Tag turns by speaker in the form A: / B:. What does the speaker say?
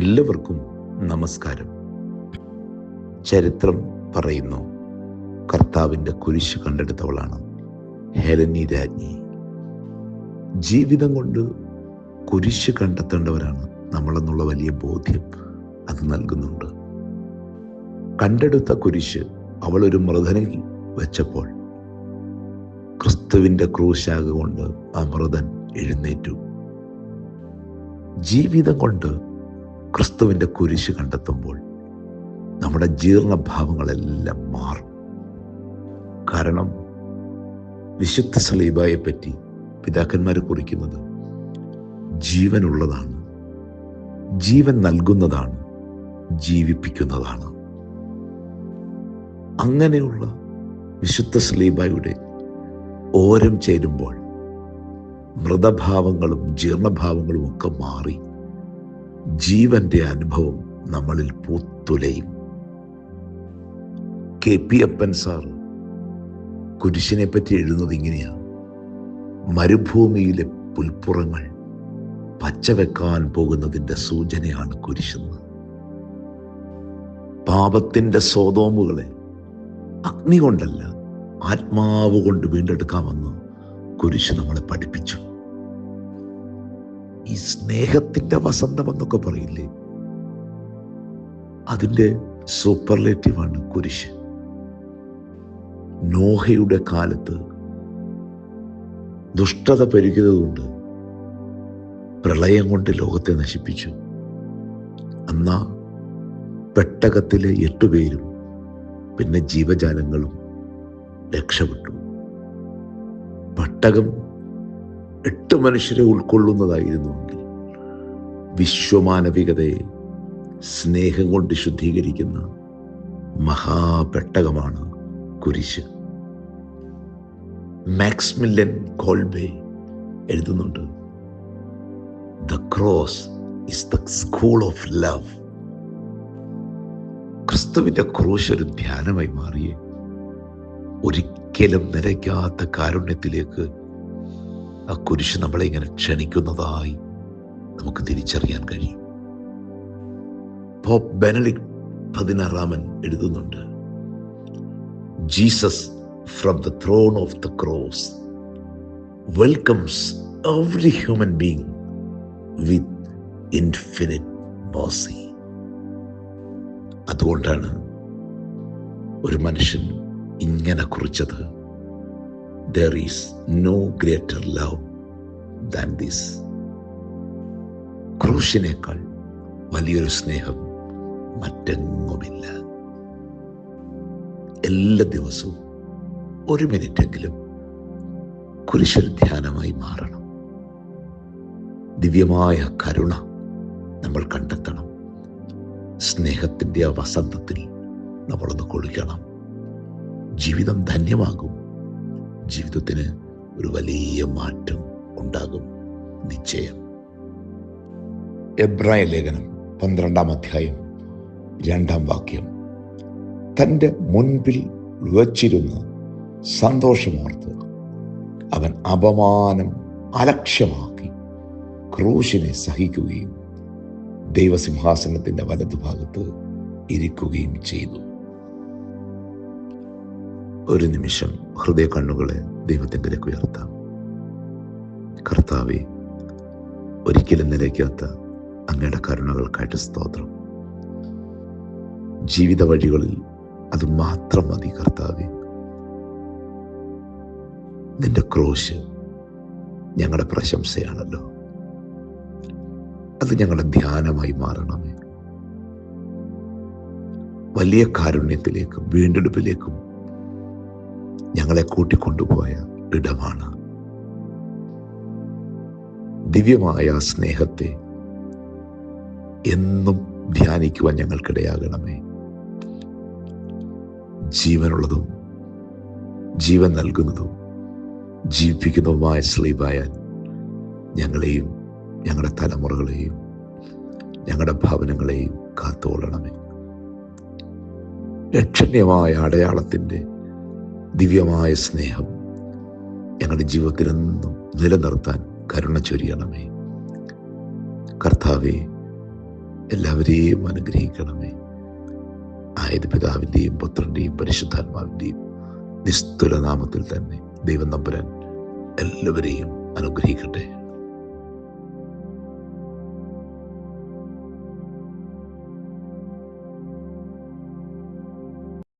A: എല്ലാവർക്കും നമസ്കാരം. ചരിത്രം പറയുന്നു കർത്താവിന്റെ കുരിശ് കണ്ടെടുത്തവളാണ് ഹെലനി രാജ്ഞി. ജീവിതം കൊണ്ട് കുരിശ് കണ്ടെത്തേണ്ടവരാണ് നമ്മളെന്നുള്ള വലിയ ബോധ്യം അത് നൽകുന്നുണ്ട്. കണ്ടെടുത്ത കുരിശ് അവൾ ഒരു മൃതനിൽ വെച്ചപ്പോൾ ക്രിസ്തുവിന്റെ ക്രൂശാക കൊണ്ട് ആ മൃതൻ എഴുന്നേറ്റു. ജീവിതം കൊണ്ട് ക്രിസ്തുവിന്റെ കുരിശ് കണ്ടെത്തുമ്പോൾ നമ്മുടെ ജീർണഭാവങ്ങളെല്ലാം മാറും. കാരണം വിശുദ്ധ സലീബായെ പറ്റി പിതാക്കന്മാർ കുറിക്കുന്നത് ജീവനുള്ളതാണ് ജീവൻ നൽകുന്നതാണ് ജീവിപ്പിക്കുന്നതാണ്. അങ്ങനെയുള്ള വിശുദ്ധ സ്ലീബായുടെ ഓരം ചേരുമ്പോൾ മൃതഭാവങ്ങളും ജീർണഭാവങ്ങളും ഒക്കെ മാറി. ജീവന്റെ അനുഭവം നമ്മളിൽ പൂത്തുലയും. കെ പി അപ്പൻ സാർ കുരിശിനെ പറ്റി എഴുതുന്നത് ഇങ്ങനെയാണ് മരുഭൂമിയിലെ പുൽപ്പുറങ്ങൾ പച്ചവെക്കാൻ പോകുന്നതിന്റെ സൂചനയാണ് കുരിശെന്ന്. പാപത്തിന്റെ സ്വതോമുകളെ അഗ്നി കൊണ്ടല്ല ആത്മാവ് കൊണ്ട് വീണ്ടെടുക്കാമെന്ന് കുരിശ് നമ്മളെ പഠിപ്പിച്ചു. ഈ സ്നേഹത്തിന്റെ വസന്തം എന്നൊക്കെ പറയില്ലേ? അതിന്റെ സൂപ്പർലേറ്റീവാണ് കുരിശ്. നോഹയുടെ കാലത്ത് ദുഷ്ടത പെരുകിയതുകൊണ്ട് പ്രളയം കൊണ്ട് ലോകത്തെ നശിപ്പിച്ചു. അന്നാ പെട്ടകത്തിലെ എട്ടുപേരും പിന്നെ ജീവജാലങ്ങളും രക്ഷപ്പെട്ടു. പെട്ടകം എട്ട് മനുഷ്യരെ ഉൾക്കൊള്ളുന്നതായിരുന്നുവെങ്കിൽ വിശ്വമാനവികതയെ സ്നേഹം കൊണ്ട് ശുദ്ധീകരിക്കുന്ന മഹാപെട്ടകമാണ് കുരിശ്. മാക്സ്മില്ലൻ കോൾബെ എഴുതുന്നുണ്ട് the cross is the school of love ക്രിസ്തുവിന്റെ ക്രൂശ് ഒരു ധ്യാനമായി മാറിയേ ഒരിക്കലും നിരയ്ക്കാത്ത കാരുണ്യത്തിലേക്ക് ആ കുരിശ് നമ്മളെ ഇങ്ങനെ ക്ഷണിക്കുന്നതായി നമുക്ക് തിരിച്ചറിയാൻ കഴിയും. പോപ്പ് ബെനഡിക് പതിനാറാമൻ എഴുതുന്നുണ്ട് Jesus from the throne of the cross welcomes every human being with infinite bossy അതുകൊണ്ടാണ് ഒരു മനുഷ്യൻ ഇങ്ങനെ കുറിച്ചത്. There is no greater love than this ക്രൂശിനേക്കാൾ വലിയൊരു സ്നേഹം മറ്റെങ്ങുമില്ല. എല്ലാ ദിവസവും ഒരു മിനിറ്റെങ്കിലും കുരിശൽ ധ്യാനമായി മാറണം. ദിവ്യമായ കരുണ നമ്മൾ കണ്ടെത്തണം. സ്നേഹത്തിന്റെ ആ വസന്തത്തിൽ നമ്മളൊന്ന് കൊള്ളിക്കണം. ജീവിതം ധന്യമാകും. ജീവിതത്തിന് ഒരു വലിയ മാറ്റം ഉണ്ടാകും. നിശ്ചയം. എബ്രായ ലേഖനം പന്ത്രണ്ടാം അധ്യായം രണ്ടാം വാക്യം. തന്റെ മുൻപിൽ വച്ചിരുന്ന് സന്തോഷമോർത്ത് അവൻ അപമാനം അലക്ഷ്യമാക്കി ക്രൂശിനെ സഹിക്കുകയും ദൈവസിംഹാസനത്തിന്റെ വലതുഭാഗത്ത് ഇരിക്കുകയും ചെയ്തു. ഒരു നിമിഷം ഹൃദയ കണ്ണുകളെ ദൈവത്തിങ്കിലേക്ക് ഉയർത്താം. കർത്താവെ ഒരിക്കലും നിലയ്ക്കാത്ത അങ്ങയുടെ കരുണകൾക്കായിട്ട് സ്തോത്രം. ജീവിത വഴികളിൽ അത് മാത്രം മതി കർത്താവെ. നിന്റെ ക്രോശ് ഞങ്ങളുടെ പ്രശംസയാണല്ലോ. അത് ഞങ്ങളുടെ ധ്യാനമായി മാറണമേ. വലിയ കാരുണ്യത്തിലേക്കും വീണ്ടെടുപ്പിലേക്കും ഞങ്ങളെ കൂട്ടിക്കൊണ്ടുപോയ ഇടമാണ്. ദിവ്യമായ സ്നേഹത്തെ എന്നും ധ്യാനിക്കുവാൻ ഞങ്ങൾക്കിടയാകണമേ. ജീവനുള്ളതും ജീവൻ നൽകുന്നതും ജീവിപ്പിക്കുന്നതുമായ സ്ലീപായാൽ ഞങ്ങളെയും ഞങ്ങളുടെ തലമുറകളെയും ഞങ്ങളുടെ ഭവനങ്ങളെയും കാത്തുകൊള്ളണമേ ലക്ഷണ്യമായ അടയാളത്തിന്റെ ദിവ്യമായ സ്നേഹം ഞങ്ങളുടെ ജീവിതത്തിലെന്നും നിലനിർത്താൻ കരുണ ചൊരിയണമേ. കർത്താവെ എല്ലാവരെയും അനുഗ്രഹിക്കണമേ. ആയത് പിതാവിന്റെയും പുത്രന്റെയും പരിശുദ്ധാത്മാവിന്റെയും നിസ്തുലനാമത്തിൽ തന്നെ ദൈവം നമ്പുരാൻ എല്ലാവരെയും അനുഗ്രഹിക്കട്ടെ.